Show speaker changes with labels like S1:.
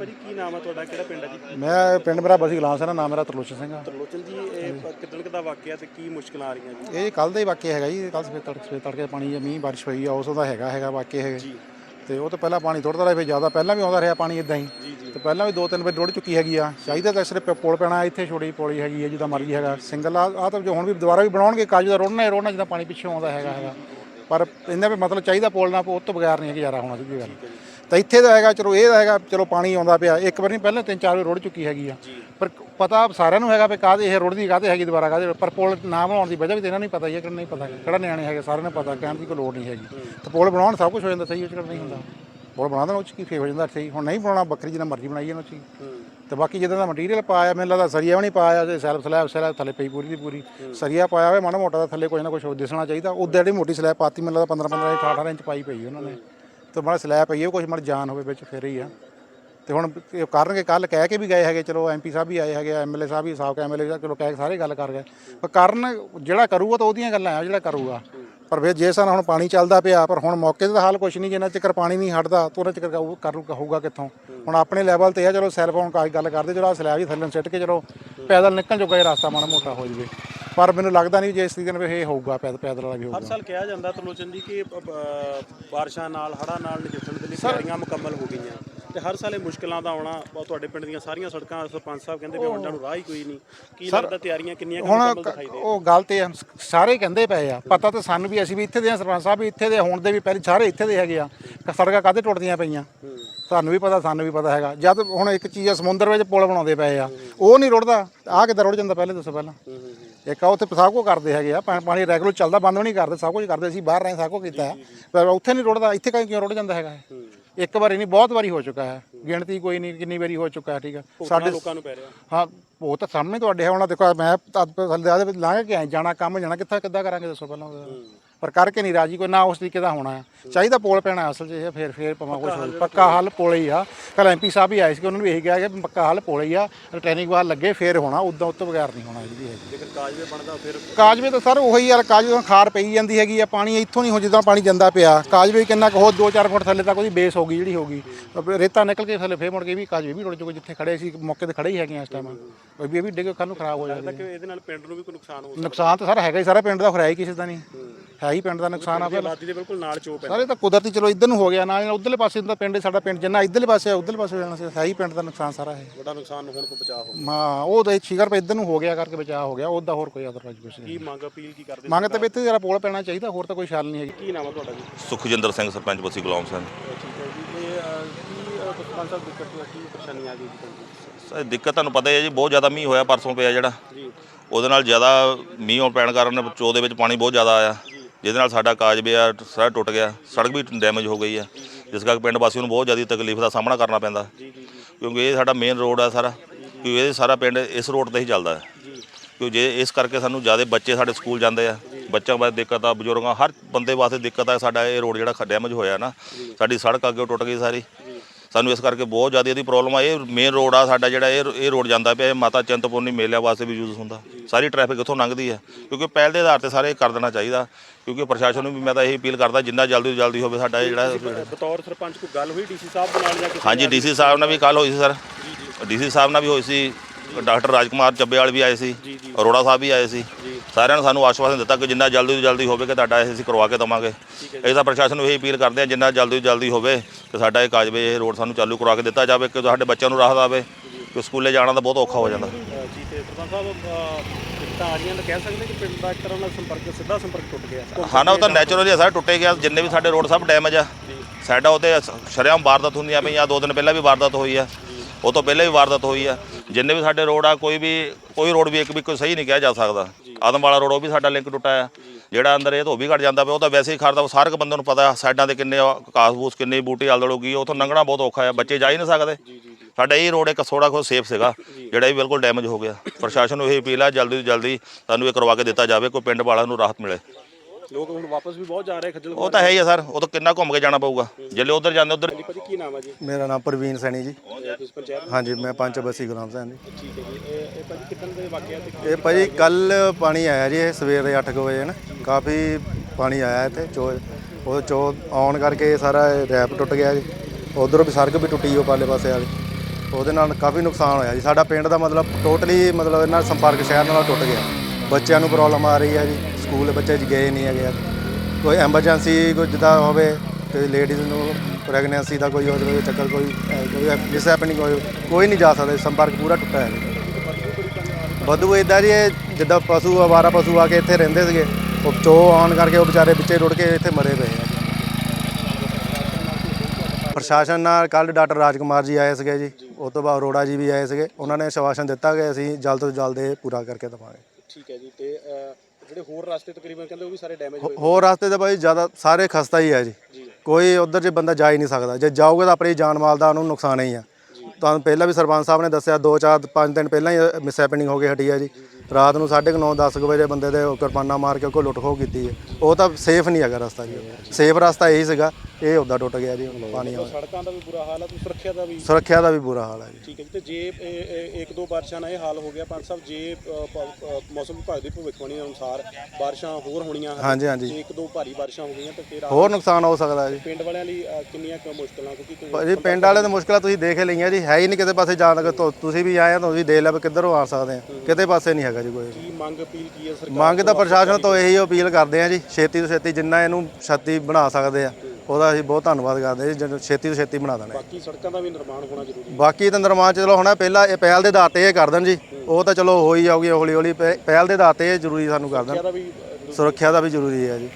S1: ਭਾਜੀ ਕੀ ਨਾਮ ਹੈ ਤੁਹਾਡਾ? ਕਿਹੜਾ ਪਿੰਡ ਹੈ ਜੀ?
S2: ਮੈਂ ਪਿੰਡ ਮੇਰਾ ਬਸੀ ਗੁਲਾਮ ਸਿੰਘ ਨਾਮ ਮੇਰਾ ਤਰਲੋਚਨ ਸਿੰਘ ਆ।
S1: ਤਰਲੋਚਨ ਜੀ ਇਹ ਕਿਦਣ ਦਾ ਵਾਕਿਆ ਤੇ ਕੀ ਮੁਸ਼ਕਲਾਂ ਆ ਰਹੀਆਂ ਜੀ?
S2: ਇਹ ਕੱਲ ਦਾ ਹੀ ਵਾਕਿਆ ਹੈਗਾ ਜੀ ਕੱਲ ਸਵੇਰ ਤੜਕੇ ਸਵੇਰ ਤੜਕੇ ਪਾਣੀ ਮੀਂਹ ਬਾਰਿਸ਼ ਹੋਈ ਆ ਉਸ ਦਾ ਹੈਗਾ ਹੈਗਾ ਵਾਕਿਆ ਹੈ ਤੇ ਉਹ ਤੋਂ ਪਹਿਲਾਂ ਪਾਣੀ ਥੋੜ੍ਹਾ ਰਿਹਾ ਫਿਰ ਜ਼ਿਆਦਾ ਪਹਿਲਾਂ ਵੀ ਆਉਂਦਾ ਰਿਹਾ ਪਾਣੀ ਇਦਾਂ ਹੀ। ਤੇ ਪਹਿਲਾਂ ਵੀ ਦੋ ਤਿੰਨ ਵਾਰ ਰੁੜ ਚੁੱਕੀ ਹੈਗੀ ਆ। ਚਾਹੀਦਾ ਤਾਂ ਸਿਰਫ ਪੁਲ ਪੈਣਾ ਇੱਥੇ ਛੋਟੀ ਪੌੜੀ ਹੈਗੀ ਹੈ ਜਿੱਦਾਂ ਮਰਜ਼ੀ ਹੈਗਾ। ਸਿੰਗਲ ਆ ਆ ਤਾਂ ਜੋ ਹੁਣ ਵੀ ਦੁਬਾਰਾ ਵੀ ਬਣਾਉਣਗੇ ਕਾਜੂ ਦਾ ਰੋੜਨਾ ਹੀ ਰੋੜਨਾ ਜਿੱਦਾਂ ਪਾਣੀ ਪਿੱਛੋਂ ਆਉਂਦਾ ਹੈਗਾ ਹੈਗਾ। ਪਰ ਇਹਨਾਂ ਵੀ ਮਤਲਬ ਚਾਹੀਦਾ ਪੁਲ ਨਾ ਉਹ ਤੋਂ ਬਗੈਰ ਨਹੀਂ ਗੁਜ਼ਾਰਾ ਹੋਣਾ ਸਿੱਧੀ ਗੱਲ। ਤਾਂ ਇੱਥੇ ਦਾ ਹੈਗਾ ਚਲੋ ਇਹ ਦਾ ਹੈਗਾ ਚਲੋ ਪਾਣੀ ਆਉਂਦਾ ਪਿਆ। ਇੱਕ ਵਾਰ ਨਹੀਂ ਪਹਿਲਾਂ ਤਿੰਨ ਚਾਰ ਵਾਰ ਰੁੜ ਚੁੱਕੀ ਹੈਗੀ ਆ। ਪਰ ਪਤਾ ਸਾਰਿਆਂ ਨੂੰ ਹੈਗਾ ਵੀ ਕਾਹਦੇ ਇਹ ਰੁੜਦੀ ਕਾਹਦੇ ਹੈਗੀ ਦੁਬਾਰਾ ਕਾਹਦੇ ਪਰ ਪੁਲ ਨਾ ਬਣਾਉਣ ਦੀ ਵਜ੍ਹਾ ਵੀ ਤਾਂ ਇਹਨਾਂ ਨੂੰ ਪਤਾ ਹੀ ਹੈ ਕਿ ਨਹੀਂ ਪਤਾ ਕਿਹੜਾ ਨਿਆਣੇ ਹੈਗੇ ਸਾਰਿਆਂ ਨੂੰ ਪਤਾ ਕਹਿਣ ਦੀ ਕੋਈ ਲੋੜ ਨਹੀਂ ਹੈਗੀ। ਤੇ ਪੁਲ ਬਣਾਉਣ ਸਭ ਕੁਝ ਹੋ ਜਾਂਦਾ ਸਹੀ ਉਹ 'ਚ ਕਿਹੜਾ ਨਹੀਂ ਹੁੰਦਾ। ਪੁਲ ਬਣਾ ਦੇਣਾ ਉਹ 'ਚ ਕੀ ਫੇਰ ਹੋ ਜਾਂਦਾ ਸਹੀ ਹੁਣ ਨਹੀਂ ਬਣਾਉਣਾ ਬੱਕਰੀ ਜਿੰਨਾ ਮਰਜ਼ੀ ਬਣਾਈਏ ਨਾ ਉਹ 'ਚ। ਤੇ ਬਾਕੀ ਜਿੱਦਾਂ ਦਾ ਮਟੀਰੀਅਲ ਪਾਇਆ ਮੈਨੂੰ ਲੱਗਦਾ ਸਰੀਆ ਵੀ ਨਹੀਂ ਪਾਇਆ ਤੇ ਸੈਲਫ ਸਲੈਬ ਸਲੈਬ ਥੱਲੇ ਪਈ ਪੂਰੀ ਦੀ ਪੂਰੀ। ਸਰੀਆ ਪਾਇਆ ਹੋਵੇ ਮਾੜਾ ਮੋਟਾ ਦਾ ਥੱਲੇ ਕੁਝ ਨਾ ਕੁਝ ਦਿਸਣਾ ਚਾਹੀਦਾ। ਉਦੋਂ ਜਿਹੜੀ ਮੋਟੀ ਸਲੈਬ ਪਾਤੀ ਮੈਨੂੰ ਲੱਗਦਾ 15 15 18 ਇੰਚ ਪਾਈ ਪਈ ਉਹਨਾਂ ਨੇ। ਤੇ ਮਾੜਾ ਸਲੈਬ ਪਈ ਹੈ ਕੁਝ ਮੜ ਜਾਨ ਹੋਵੇ ਵਿੱਚ ਫਿਰ ਹੀ ਆ। ਤੇ ਹੁਣ ਇਹ ਕਰਨਗੇ ਕੱਲ ਕਹਿ ਕੇ ਵੀ ਗਏ ਹੈਗੇ, ਚਲੋ ਐਮਪੀ ਸਾਹਿਬ ਵੀ ਆਏ ਹੈਗੇ ਐਮਐਲਏ ਸਾਹਿਬ ਵੀ, ਸਾਬਕਾ ਐਮਐਲਏ ਚਲੋ ਕਹਿ ਕੇ ਸਾਰੇ ਗੱਲ ਕਰ ਗਏ। ਪਰ ਕਰਨ ਜਿਹੜਾ ਕਰੂਗਾ ਤਾਂ ਉਹਦੀਆਂ ਗੱਲਾਂ ਆ, ਜਿਹੜਾ ਕਰੂਗਾ। ਪਰ ਫਿਰ ਜੇ ਸਨ ਹੁਣ ਪਾਣੀ ਚੱਲਦਾ ਪਿਆ, ਪਰ ਹੁਣ ਮੌਕੇ ਤੇ ਤਾਂ ਹਾਲ ਕੁਛ ਨਹੀਂ, ਜਿੰਨਾ ਚਿਰ ਪਾਣੀ ਨਹੀਂ ਹਟਦਾ, ਤਾਂ ਉਹਨਾਂ ਚਿਰ ਕਰੂ ਕਰੂ- ਹੋਊਗਾ ਕਿੱਥੋਂ। ਹੁਣ ਆਪਣੇ ਲੈਵਲ ਤੇ ਆ, ਚਲੋ ਸੈਲ ਫੋਨ ਕਾਜ ਗੱਲ ਕਰਦੇ, ਚਲੋ ਆ ਸਲੈਬ ਹੀ ਥੱਲੇ ਨੂੰ ਸਿੱਟ ਕੇ ਚਲੋ ਪੈਦਲ ਨਿਕਲ ਜੋਗਾ ਇਹ ਰਸਤਾ ਮਾੜਾ ਮੋਟਾ ਹੋ ਜਵੇ। ਪਰ ਮੈਨੂੰ ਲੱਗਦਾ ਨਹੀਂ ਜੇ ਇਸ ਵੀ ਇਹ ਹੋਊਗਾ ਪੈਦਲ ਪੈਦਲ ਵਾਲਾ ਵੀ
S1: ਹਰ
S2: ਹੋਊਗਾ
S1: ਸਾਲ ਕਿਹਾ ਜਾਂਦਾ ਤਰਲੋਚਨ ਜੀ ਕਿ ਅ, ਬਾਰਿਸ਼ਾਂ ਨਾਲ ਹੜ੍ਹਾਂ ਨਾਲ ਨਜਿੱਠਣ ਦੇ ਲਈ ਤਿਆਰੀਆਂ ਮੁਕੰਮਲ ਹੋ ਗਈਆਂ। ਤੇ ਹਰ ਸਾਲ ਇਹ ਮੁਸ਼ਕਲਾਂ ਦਾ ਆਉਣਾ ਉਹ ਤੁਹਾਡੇ ਪਿੰਡ ਦੀਆਂ ਸਾਰੀਆਂ ਸੜਕਾਂ ਸਰਪੰਚ ਸਾਹਿਬ ਕਹਿੰਦੇ ਵੀ ਹੁਣ ਨੂੰ ਰਾਹ ਹੀ ਕੋਈ ਨਹੀਂ। ਕੀ ਲੱਗਦਾ ਤਿਆਰੀਆਂ ਕਿੰਨੀਆਂ ਕੁ
S2: ਹੁਣ
S1: ਮੁਕੰਮਲ ਦਿਖਾਈ ਦੇ
S2: ਉਹ ਗੱਲ ਤੇ ਆ, ਸਾਰੇ ਕਹਿੰਦੇ ਪਏ ਆ। ਪਤਾ ਤਾਂ ਸਾਨੂੰ ਵੀ ਅਸੀਂ ਵੀ ਇੱਥੇ ਦੇ ਆ ਸਰਪੰਚ ਸਾਹਿਬ ਵੀ ਇੱਥੇ ਦੇ ਹੁਣ ਦੇ ਵੀ ਪਹਿਲੇ ਸਾਰੇ ਇੱਥੇ ਦੇ ਹੈਗੇ ਆ। ਕ- ਸੜਕਾਂ ਕਾਹਦੇ ਟੁੱਟਦੀਆਂ ਪਈਆਂ? ਤੁਹਾਨੂੰ ਵੀ ਪਤਾ ਸਾਨੂੰ ਵੀ ਪਤਾ ਹੈਗਾ। ਜਦ ਹੁਣ ਇੱਕ ਚੀਜ਼ ਆ ਸਮੁੰਦਰ ਵਿੱਚ ਪੁਲ ਬਣਾਉਂਦੇ ਪਏ ਆ। ਉਹ ਨਹੀਂ ਰੁੜਦਾ। ਆ ਕਿੱਦਾਂ ਰੁੜ ਜਾਂਦਾ? ਪਹਿਲੇ ਦੱਸੋ ਪਹਿਲਾਂ। ਇੱਕ ਆ ਉੱਥੇ ਕੁਝ ਕਰਦੇ ਹੈਗੇ ਆ ਪਾ- ਪਾਣੀ ਰੈਗੂਲਰ ਚੱਲਦਾ ਬੰਦ ਵੀ ਨਹੀਂ ਕਰਦੇ ਸਭ ਕੁਝ ਕਰਦੇ ਅਸੀਂ ਬਾਹਰ ਰਹੇ ਸਭ ਕੁਝ ਕੀਤਾ ਹੈ। ਪਰ ਉੱਥੇ ਨਹੀਂ ਰੁੜਦਾ ਇੱਥੇ ਕਾਹ ਕਿਉਂ ਰੁੜ ਜਾਂਦਾ ਹੈਗਾ ਇਹ? ਇੱਕ ਵਾਰੀ ਨਹੀਂ ਬਹੁਤ ਵਾਰੀ ਹੋ ਚੁੱਕਾ ਹੈ ਗਿਣਤੀ ਕੋਈ ਨਹੀਂ ਕਿੰਨੀ ਵਾਰੀ ਹੋ ਚੁੱਕਾ ਹੈ ਠੀਕ ਹੈ
S1: ਸਾਡੇ ਲੋਕਾਂ ਨੂੰ ਪੈ ਰਿਹਾ
S2: ਹਾਂ ਉਹ ਤਾਂ ਸਾਹਮਣੇ ਤੁਹਾਡੇ ਹੈ ਹੁਣ ਦੇਖੋ ਮੈਂ ਤਦ ਥੱਲੇ ਲੰਘ ਕੇ ਆਇਆ ਜਾਣਾ ਕੰਮ ਜਾਣਾ ਕਿੱਥਾ ਕਿੱਦਾਂ ਕਰਾਂਗੇ ਦੱਸੋ ਪਹਿਲਾਂ ਉਹਦਾ। ਪਰ ਕਰਕੇ ਨਹੀਂ ਰਾਜੀ ਕੋਈ ਨਾ ਉਸ ਤਰੀਕੇ ਦਾ ਹੋਣਾ ਹੈ ਚਾਹੀਦਾ ਪੋਲ ਪੈਣਾ ਅਸਲ 'ਚ ਇਹ ਫਿਰ ਫਿਰ ਪਵਾ ਕੁਝ ਹੋਰ ਪੱਕਾ ਹੱਲ ਪੋਲ ਹੀ ਆ। ਕੱਲ ਐਮਪੀ ਸਾਹਿਬ ਵੀ ਆਏ ਸੀ ਉਹਨਾਂ ਨੂੰ ਵੀ ਇਹੀ ਕਿਹਾ ਕਿ ਪੱਕਾ ਹੱਲ ਪੋਲ ਹੀ ਆ। ਰਿਟਰਨਿੰਗ ਵਾਲ ਲੱਗੇ ਫਿਰ ਹੋਣਾ ਉਦਾਂ ਉੱਤੋਂ ਬਗੈਰ ਨਹੀਂ ਹੋਣਾ ਇਹਦੀ ਹੈਗੀ।
S1: ਜੇਕਰ ਕਾਜਵੇ ਬਣਦਾ ਫਿਰ
S2: ਕਾਜਵੇ ਤਾਂ ਸਰ ਉਹੀ ਯਾਰ ਕਾਜਵੇ ਤੋਂ ਖਾਰ ਪਈ ਜਾਂਦੀ ਹੈਗੀ ਆ ਪਾਣੀ ਇੱਥੋਂ ਨਹੀਂ ਹੋ ਜਿੱਦਾਂ ਪਾਣੀ ਜਾਂਦਾ ਪਿਆ। ਕਾਜਵੇ ਕਿੰਨਾ ਕੁ ਹੋ 2-4 ਫੁੱਟ ਥੱਲੇ ਤੱਕ ਉਹਦੀ ਬੇਸ ਹੋ ਗਈ ਜਿਹੜੀ ਹੋ ਗਈ। ਰੇਤਾ ਨਿਕਲ ਕੇ ਥੱਲੇ ਫੇਰ ਮੁੜ ਕੇ ਵੀ ਕਾਜਵੇ ਵੀ ਰੁੜ ਚੁੱਕੇ ਜਿੱਥੇ ਖੜੇ ਸੀ ਮੌਕੇ ਤੇ ਖੜੇ ਹੀ ਹੈਗੇ ਆ ਇਸ ਟਾਈਮ ਉਹ ਵੀ ਇਹ ਵੀ ਡਿੱਗ ਕੱਲ ਨੂੰ ਖਰਾਬ ਹੋ ਜਾਂਦੇ
S1: ਕਿ ਇਹਦੇ ਨਾਲ ਪਿੰਡ ਨੂੰ ਵੀ ਕੋਈ ਨੁਕਸਾਨ ਹੋ
S2: ਨੁਕਸਾਨ ਤਾਂ ਸਰ ਹੈਗਾ ਹੀ ਸਾਰਾ ਪਿੰਡ ਦਾ ਖਰਾਇਆ ਹੀ ਕਿਸੇ ਦਾ ਨਹੀਂ। ਹੈ ਹੀ ਪਿੰਡ ਦਾ ਨੁਕਸਾਨ ਆ
S1: ਸਕਦਾ ਆਬਾਦੀ ਦੇ ਬਿਲਕੁਲ ਨਾਲ ਚੋਪ ਹੈ
S2: ਸਾਰੇ ਤਾਂ ਕੁਦਰਤੀ ਚਲੋ ਇੱਧਰ ਨੂੰ ਹੋ ਗਿਆ ਨਾਲ ਉਧਰਲੇ ਪਾਸੇ ਦਾ ਪਿੰਡ ਸਾਡਾ ਪਿੰਡ ਜਿੰਨਾ ਇੱਧਰਲੇ ਪਾਸੇ ਆ ਉਧਰਲੇ ਪਾਸੇ ਹੋ ਜਾਣਾ ਸੀ ਹੈ ਹੀ ਪਿੰਡ ਦਾ ਨੁਕਸਾਨ ਸਾਰਾ ਹੈ
S1: ਵੱਡਾ ਨੁਕਸਾਨ ਹੋਣ ਤੋਂ ਬਚਾਅ ਹੋ
S2: ਹਾਂ ਉਹ ਤਾਂ ਸ਼ਿਕਰ ਪੇ ਇੱਧਰ ਨੂੰ ਹੋ ਗਿਆ ਕਰਕੇ ਬਚਾਅ ਹੋ ਗਿਆ ਉਹਦਾ ਹੋਰ ਕੋਈ ਅਦਰਵਾਈਜ਼ ਕੁਛ ਨਹੀਂ
S1: ਕੀ ਮੰਗ ਅਪੀਲ ਕੀ ਕਰਦੇ
S2: ਮੰਗ ਤਾਂ ਵੀ ਇੱਥੇ ਜਰਾ ਪੋਲ ਪੈਣਾ ਚਾਹੀਦਾ ਹੋਰ ਤਾਂ ਕੋਈ ਛਾਲ ਨਹੀਂ ਹੈਗੀ।
S1: ਕੀ ਨਾਮ ਹੈ ਤੁਹਾਡਾ ਜੀ?
S3: ਸੁਖਜਿੰਦਰ ਸਿੰਘ ਸਰਪੰਚ ਬਸੀ ਗੁਲਾਮ ਸਿੰਘ।
S1: ਠੀਕ ਹੈ ਜੀ ਇਹ ਕੀ ਅ, ਸਰਪੰਚ ਸਾਹਿਬ ਦਿੱਕਤ ਹੋਈ, ਕੀ ਪਰੇਸ਼ਾਨੀ ਆ ਗਈ ਜੀ ਤੁਹਾਨੂੰ?
S3: ਸਰ ਦਿੱਕਤ ਤੁਹਾਨੂੰ ਪਤਾ ਹੀ ਹੈ ਜੀ ਬਹੁਤ ਜ਼ਿਆਦਾ ਮੀਂਹ ਹੋਇਆ ਪਰਸੋਂ ਪਿਆ ਜਿਹੜਾ।
S1: ਜੀ।
S3: ਉਹਦੇ ਨਾਲ ਜ਼ਿਆਦਾ ਮੀਂਹ ਹੋਣ ਪੈਣ ਕਾਰਨ ਚੋ ਦੇ ਵਿੱਚ ਪਾਣੀ ਬਹੁਤ ਜ਼ਿਆਦਾ ਆਇਆ। ਜਿਹਦੇ ਨਾਲ ਸਾਡਾ ਕਾਜਵੇ ਆ, ਸਾਰਾ ਟੁੱਟ ਗਿਆ, ਸੜਕ ਵੀ ਡੈਮੇਜ ਹੋ ਗਈ ਆ। ਜਿਸ ਕਰਕੇ ਪਿੰਡ ਵਾਸੀਆਂ ਨੂੰ ਬਹੁਤ ਜ਼ਿਆਦਾ ਤਕਲੀਫ ਦਾ ਸਾਹਮਣਾ ਕਰਨਾ ਪੈਂਦਾ। ਕਿਉਂਕਿ ਇਹ ਸਾਡਾ ਮੇਨ ਰੋਡ ਆ ਸਾਰਾ, ਕਿਉਂਕਿ ਇਹ ਸਾਰਾ ਪਿੰਡ ਇਸ ਰੋਡ ਤੇ ਹੀ ਚੱਲਦਾ ਹੈ। ਕਿਉਂ ਜੇ ਇਸ ਕਰਕੇ ਸਾਨੂੰ ਜ਼ਿਆਦਾ ਬੱਚੇ ਸਾਡੇ ਸਕੂਲ ਜਾਂਦੇ ਆ, ਬੱਚਿਆਂ ਵਾਸਤੇ ਦਿੱਕਤ ਆ, ਬਜ਼ੁਰਗਾਂ, ਹਰ ਬੰਦੇ ਵਾਸਤੇ ਦਿੱਕਤ ਆ, ਸਾਡਾ ਇਹ ਰੋਡ ਜਿਹੜਾ ਡੈਮੇਜ ਹੋਇਆ ਨਾ, ਸਾਡੀ ਸੜਕ ਅੱਗੇ ਟੁੱਟ ਗਈ ਸਾਰੀ। ਸਾਨੂੰ ਇਸ ਕਰਕੇ ਬਹੁਤ ਜ਼ਿਆਦਾ ਇਹਦੀ ਪ੍ਰੋਬਲਮ ਆ। ਇਹ ਮੇਨ ਰੋਡ ਆ ਸਾਡਾ ਜਿਹੜਾ, ਇਹ ਇਹ ਰੋਡ ਜਾਂਦਾ ਪਿਆ, ਇਹ ਮਾਤਾ ਚਿੰਤਪੁਰਨੀ ਮੇਲਿਆਂ ਵਾਸਤੇ ਵੀ ਯੂਜ਼ ਹੁੰਦਾ। ਸਾਰੀ ਟ੍ਰੈਫਿਕ ਇੱਥੋਂ ਲੰਘਦੀ ਹੈ ਕਿਉਂਕਿ ਪਹਿਲ ਦੇ ਆਧਾਰ ਤੇ ਸਾਰੇ ਕਰ ਦੇਣਾ ਚਾਹੀਦਾ ਕਿਉਂਕਿ ਪ੍ਰਸ਼ਾਸਨ ਨੂੰ ਵੀ ਮੈਂ ਤਾਂ ਇਹ ਅਪੀਲ ਕਰਦਾ ਜਿੰਨਾ ਜਲਦੀ ਤੋਂ ਜਲਦੀ ਹੋਵੇ ਸਾਡਾ ਇਹ ਜਿਹੜਾ
S1: ਬਤੌਰ ਸਰਪੰਚ ਕੋਈ ਗੱਲ ਹੋਈ ਡੀਸੀ ਸਾਹਿਬ ਦੇ ਨਾਲ ਜਾਂ ਕਿਸੇ
S3: ਹਾਂਜੀ ਡੀਸੀ ਸਾਹਿਬ ਨਾਲ ਵੀ ਕੱਲ ਹੋਈ ਸੀ ਸਰ। ਡੀਸੀ ਸਾਹਿਬ ਨਾਲ ਵੀ ਹੋਈ ਸੀ ਡਾਕਟਰ ਰਾਜਕੁਮਾਰ ਚੱਬੇਵਾਲ ਵੀ ਆਏ ਸੀ ਅਰੋੜਾ ਸਾਹਿਬ ਵੀ ਆਏ ਸੀ। ਸਾਰਿਆਂ ਨੇ ਸਾਨੂੰ ਆਸ਼ਵਾਸਨ ਦਿੱਤਾ ਕਿ ਜਿੰਨਾ ਜਲਦੀ ਤੋਂ ਜਲਦੀ ਹੋਵੇ ਕਿ ਤੁਹਾਡਾ ਇਹ ਅਸੀਂ ਕਰਵਾ ਕੇ ਦਵਾਂਗੇ। ਇਹ ਤਾਂ ਪ੍ਰਸ਼ਾਸਨ ਨੂੰ ਇਹ ਅਪੀਲ ਕਰਦੇ ਆ ਜਿੰਨਾ ਜਲਦੀ ਤੋਂ ਜਲਦੀ ਹੋਵੇ ਕਿ ਸਾਡਾ ਇਹ ਕਾਜਵੇ ਇਹ ਰੋਡ ਸਾਨੂੰ ਚਾਲੂ ਕਰਵਾ ਕੇ ਦਿੱਤਾ ਜਾਵੇ ਕਿ ਸਾਡੇ ਬੱਚਿਆਂ ਨੂੰ ਰਾਹਤ ਆਵੇ ਕਿ ਸਕੂਲੇ ਜਾਣਾ ਤਾਂ ਬਹੁਤ ਔਖਾ ਹੋ ਜਾਂਦਾ।
S1: ਸਰਪੰਚ ਸਾਹਿਬ ਅ, ਦਿੱਕਤਾਂ ਆ ਰਹੀਆਂ ਤਾਂ ਕਹਿ ਸਕਦੇ ਕਿ ਪਿੰਡ ਦਾ ਇੱਕ ਤਰ੍ਹਾਂ ਨਾਲ ਸੰਪਰਕ ਸਿੱਧਾ ਸੰਪਰਕ ਟੁੱਟ ਗਿਆ।
S3: ਹਾਂ ਨਾ ਉਹ ਤਾਂ ਨੈਚੁਰਲੀ ਸਾਰਾ ਟੁੱਟੇ ਗਿਆ। ਜਿੰਨੇ ਵੀ ਸਾਡੇ ਰੋਡ ਸਭ ਡੈਮੇਜ ਆ। ਸਾਡਾ ਉਹਤੇ ਸ਼ਰੇਆਮ ਵਾਰਦਾਤ ਹੁੰਦੀਆਂ ਪਈਆਂ ਦੋ ਦਿਨ ਪਹਿਲਾਂ ਵੀ ਵਾਰਦਾਤ ਹੋਈ ਆ। ਉਹ ਤੋਂ ਪਹਿਲਾਂ ਵੀ ਵਾਰਦਾਤ ਹੋਈ ਆ। ਜਿੰਨੇ ਵੀ ਸਾਡੇ ਰੋਡ ਆ ਕੋਈ ਵੀ ਕੋਈ ਰੋਡ ਵੀ ਇੱਕ ਵੀ ਕੋਈ ਸਹੀ ਨਹੀਂ ਕਿਹਾ ਜਾ ਸਕਦਾ। ਆਦਮ ਵਾਲਾ ਰੋਡ ਉਹ ਵੀ ਸਾਡਾ ਲਿੰਕ ਟੁੱਟਾ ਆ। ਜਿਹੜਾ ਅੰਦਰ ਇਹ ਤੋਂ ਵੀ ਘਟ ਜਾਂਦਾ ਪਿਆ। ਉਹ ਤਾਂ ਵੈਸੇ ਹੀ ਖੜਦਾ ਸਾਰੇ ਬੰਦੇ ਨੂੰ ਪਤਾ ਸਾਈਡਾਂ ਤੇ ਕਿੰਨੇ ਕਾਸਬੂਸ ਕਿੰਨੇ ਬੂਟੇ ਆਲਦੜੋਗੀ ਉਥੋਂ ਲੰਘਣਾ ਬਹੁਤ ਔਖਾ ਆ। ਬੱਚੇ ਜਾ ਹੀ ਨਹੀਂ ਸਕਦੇ। ਸਾਡਾ ਇਹ ਰੋਡ ਇੱਕ ਥੋੜਾ ਖੋ ਸੇਫ ਸੀਗਾ ਜਿਹੜਾ ਇਹ ਬਿਲਕੁਲ ਡੈਮੇਜ ਹੋ ਗਿਆ। ਪ੍ਰਸ਼ਾਸਨ ਨੂੰ ਇਹ ਅਪੀਲ ਆ ਜਲਦੀ ਤੋਂ ਜਲਦੀ ਸਾਨੂੰ ਇਹ ਕਰਵਾ ਕੇ ਦਿੱਤਾ ਜਾਵੇ ਕੋਈ ਪਿੰਡ ਵਾਲਿਆਂ ਨੂੰ ਰਾਹਤ ਮਿਲੇ।
S1: ਲੋਕ ਹੁਣ ਵਾਪਸ ਵੀ ਬਹੁਤ ਜਾ ਰਹੇ ਖੱਜਲ
S3: ਉਹ ਤਾਂ ਹੈ ਹੀ ਆ ਸਰ ਉਹ ਤਾਂ ਕਿੰਨਾ ਘੁੰਮ ਕੇ ਜਾਣਾ ਪਊਗਾ। ਜਿਹੜੇ ਉਧਰ ਜਾਂਦੇ ਉਧਰ
S1: ਭਾਜੀ ਕੀ ਨਾਮ ਹੈ ਜੀ?
S4: ਮੇਰਾ ਨਾਮ ਪ੍ਰਵੀਨ ਸੈਣੀ ਜੀ।
S1: ਅ, ਤੁਸੀਂ ਪੰਚਾਇਤ
S4: ਹਾਂਜੀ ਮੈਂ ਪੰਚ ਬਸੀ ਗੁਲਾਮ ਜੀ।
S1: ਠੀਕ ਹੈ ਜੀ ਇਹ ਇਹ ਭਾਜੀ ਕਿੱਦਣ ਦੇ ਵਾਕਿਆ ਤੇ
S4: ਇਹ ਭਾਜੀ ਕੱਲ ਪਾਣੀ ਆਇਆ ਜੀ ਇਹ ਸਵੇਰ ਦੇ 8 ਵਜੇ ਨਾ ਕਾਫੀ ਪਾਣੀ ਆਇਆ ਇੱਥੇ ਚੋ ਉਹ ਚੋ ਆਉਣ ਕਰਕੇ ਸਾਰਾ ਰੈਪ ਟੁੱਟ ਗਿਆ ਜੀ। ਉਧਰੋਂ ਵੀ ਸੜਕ ਵੀ ਟੁੱਟੀ ਉਹ ਪਾਲੇ ਪਾਸੇ ਵਾਲੀ। ਉਹਦੇ ਨਾਲ ਕਾਫੀ ਨੁਕਸਾਨ ਹੋਇਆ ਜੀ। ਸਾਡਾ ਪਿੰਡ ਦਾ ਮਤਲਬ ਟੋਟਲੀ ਮਤਲਬ ਇਹਨਾਂ ਸੰਪਰਕ ਸ਼ਹਿਰ ਨਾਲ ਟੁੱਟ ਗਿਆ। ਬੱਚਿਆਂ ਨੂੰ ਪ੍ਰੋਬਲਮ ਆ ਰਹੀ ਹੈ ਜੀ। ਸਕੂਲ ਬੱਚੇ ਜੀ ਗਏ ਨਹੀਂ ਹੈਗੇ ਕੋਈ ਐਮਰਜੈਂਸੀ ਕੋਈ ਜਿੱਦਾਂ ਹੋਵੇ ਤੇ ਲੇਡੀਜ਼ ਨੂੰ ਪ੍ਰੈਗਨੈਂਸੀ ਦਾ ਕੋਈ ਹੋਰ ਕੋਈ ਚੱਕਰ ਕੋਈ ਅਹ, ਕੋਈ ਮਿਸ ਹੈਪਨਿੰਗ ਹੋਏ ਕੋਈ ਨਹੀਂ ਜਾ ਸਕਦਾ। ਸੰਪਰਕ ਪੂਰਾ ਟੁੱਟਾ ਹੈ ਜੀ। ਬਦੂ ਇਦਾਂ ਜੀ ਜਿੱਦਾਂ ਪਸ਼ੂ ਆਵਾਰਾ ਪਸ਼ੂ ਆ ਕੇ ਇੱਥੇ ਰਹਿੰਦੇ ਸੀਗੇ ਉਹ ਚੋ ਆਉਣ ਕਰਕੇ ਉਹ ਵਿਚਾਰੇ ਵਿੱਚੇ ਰੁੜ ਕੇ ਇੱਥੇ ਮਰੇ ਪਏ ਆ। ਪ੍ਰਸ਼ਾਸਨ ਨਾਲ ਕੱਲ ਡਾਕਟਰ ਰਾਜਕੁਮਾਰ ਜੀ ਆਏ ਸੀਗੇ ਜੀ। ਉਸ ਤੋਂ ਬਾਅਦ ਅਰੋੜਾ ਜੀ ਵੀ ਆਏ ਸੀਗੇ। ਉਹਨਾਂ ਨੇ ਸ਼ਵਾਸ਼ਨ ਦਿੱਤਾ ਕਿ ਅਸੀਂ ਜਲਦ ਤੋਂ ਜਲਦ ਇਹ ਪੂਰਾ ਕਰਕੇ ਦੇਵਾਂਗੇ।
S1: ਠੀਕ ਹੈ ਜੀ ਤੇ ਜਿਹੜੇ ਹੋਰ ਰਸਤੇ ਤਕਰੀਬਨ ਕਹਿੰਦੇ ਉਹ ਵੀ ਸਾਰੇ ਡੈਮੇਜ ਹੋਏ
S4: ਹੋਰ ਰਸਤੇ ਤਾਂ ਭਾਈ ਜ਼ਿਆਦਾ ਸਾਰੇ ਖਸਤਾ ਹੀ ਹੈ ਜੀ। ਕੋਈ ਉਧਰ ਜੇ ਬੰਦਾ ਜਾ ਹੀ ਨਹੀਂ ਸਕਦਾ। ਜੇ ਜਾਊਗਾ ਤਾਂ ਆਪਣੀ ਜਾਨ ਮਾਲ ਦਾ ਉਹਨੂੰ ਨੁਕਸਾਨ ਹੀ ਆ। ਤੁਹਾਨੂੰ ਪਹਿਲਾਂ ਵੀ ਸਰਪੰਚ ਸਾਹਿਬ ਨੇ ਦੱਸਿਆ 2 4 5 ਦਿਨ ਪਹਿਲਾਂ ਹੀ ਮਿਸ ਹੈਪਨਿੰਗ ਹੋ ਗਈ ਹਟੀ ਹੈ ਜੀ। ਰਾਤ ਨੂੰ 9:30 10 ਵਜੇ ਬੰਦੇ ਦੇ ਕਿਰਪਾਨਾਂ ਮਾਰ ਕੇ ਕੋਈ ਲੁੱਟ ਖੋਹ ਕੀਤੀ ਹੈ। ਉਹ ਤਾਂ ਸੇਫ ਨਹੀਂ ਹੈਗਾ ਰਸਤਾ ਜੀ। ਸੇਫ ਰਸਤਾ ਇਹੀ ਸੀਗਾ ਇਹ ਉੱਦਾਂ ਟੁੱਟ ਗਿਆ ਜੀ ਪਾਣੀ ਆ
S1: ਸੜਕਾਂ ਦਾ ਵੀ ਬੁਰਾ ਹਾਲ ਹੈ ਤੇ ਸੁਰੱਖਿਆ ਦਾ ਵੀ
S4: ਸੁਰੱਖਿਆ ਦਾ ਵੀ ਬੁਰਾ ਹਾਲ ਹੈ ਜੀ।
S1: ਠੀਕ ਹੈ ਜੀ ਤੇ ਜੇ ਇੱਕ ਦੋ ਬਾਰਿਸ਼ਾਂ ਨਾਲ ਇਹ ਹਾਲ ਹੋ ਗਿਆ ਪੰਜ ਸਾਹਿਬ ਜੇ ਮੌਸਮ ਵਿਭਾਗ ਦੀ ਭਵਿੱਖਬਾਣੀ ਅਨੁਸਾਰ ਬਾਰਿਸ਼ਾਂ ਹੋਰ ਹੋਣੀਆਂ ਹਨ
S4: ਹਾਂਜੀ ਹਾਂਜੀ।
S1: ਜੇ ਇੱਕ ਦੋ ਭਾਰੀ ਬਾਰਿਸ਼ਾਂ ਹੋ ਗਈਆਂ ਤਾਂ ਫਿਰ
S4: ਹੋਰ ਨੁਕਸਾਨ ਹੋ ਸਕਦਾ ਜੀ।
S1: ਪਿੰਡ ਵਾਲਿਆਂ ਲਈ ਕਿੰਨੀਆਂ ਕੁ ਮੁਸ਼ਕਲਾਂ ਕਿਉਂਕਿ
S4: ਭਾਜੀ ਪਿੰਡ ਵਾਲੇ ਦੀ ਮੁਸ਼ਕਲਾਂ ਤੁਸੀਂ ਦੇਖ ਲਈਆਂ ਜੀ ਹੈ ਹੀ ਨਹੀਂ ਕਿਸੇ ਪਾਸੇ ਜਾਣ ਲੱਗੇ ਤੁ- ਤੁਸੀਂ ਵੀ ਆਏ ਆ ਤੁਸੀਂ ਦੇਖ ਲਿਆ ਵੀ ਕਿੱਧਰੋਂ ਆ ਸਕਦੇ ਆ ਕਿਤੇ ਪਾਸੇ ਨਹੀਂ ਹੈਗਾ। ਜੀ ਕੋਈ।
S1: ਕੀ ਮੰਗ ਅਪੀਲ ਕੀ ਹੈ ਸਰਕਾਰ
S4: ਮੰਗ ਤਾਂ ਪ੍ਰਸ਼ਾਸਨ ਤੋਂ ਇਹੀ ਅਪੀਲ ਕਰਦੇ ਆ ਜੀ ਛੇਤੀ ਤੋਂ ਛੇਤੀ ਜਿੰਨਾ ਇਹਨੂੰ ਛੇਤੀ ਬਣਾ ਸਕਦੇ ਆ ਉਹਦਾ ਅਸੀਂ ਬਹੁਤ ਧੰਨਵਾਦ ਕਰਦੇ ਜੀ ਜਦੋਂ ਛੇਤੀ ਤੋਂ ਛੇਤੀ ਬਣਾ ਦੇਣਾ
S1: ਬਾਕੀ ਸੜਕਾਂ ਦਾ ਵੀ ਨਿਰਮਾਣ ਹੋਣਾ ਜ਼ਰੂਰੀ ਹੈ।
S4: ਬਾਕੀ ਤਾਂ ਨਿਰਮਾਣ ਚਲੋ ਹੁਣ ਪਹਿਲਾਂ ਇਹ ਪਹਿਲ ਦੇ ਆਧਾਰ ਤੇ ਇਹ ਕਰ ਦੇਣ ਜੀ ਉਹ ਤਾਂ ਚਲੋ ਹੋ ਹੀ ਜਾਊਗੀ ਹੌਲੀ ਹੌਲੀ ਪਹਿਲ ਦੇ ਆਧਾਰ ਤੇ ਇਹ ਜ਼ਰੂਰੀ ਸਾਨੂੰ ਕਰ ਦੇਣ।
S1: ਇਹਦਾ ਵੀ ਅ,
S4: ਸੁਰੱਖਿਆ ਦਾ ਵੀ ਜ਼ਰੂਰੀ ਹੈ ਜੀ।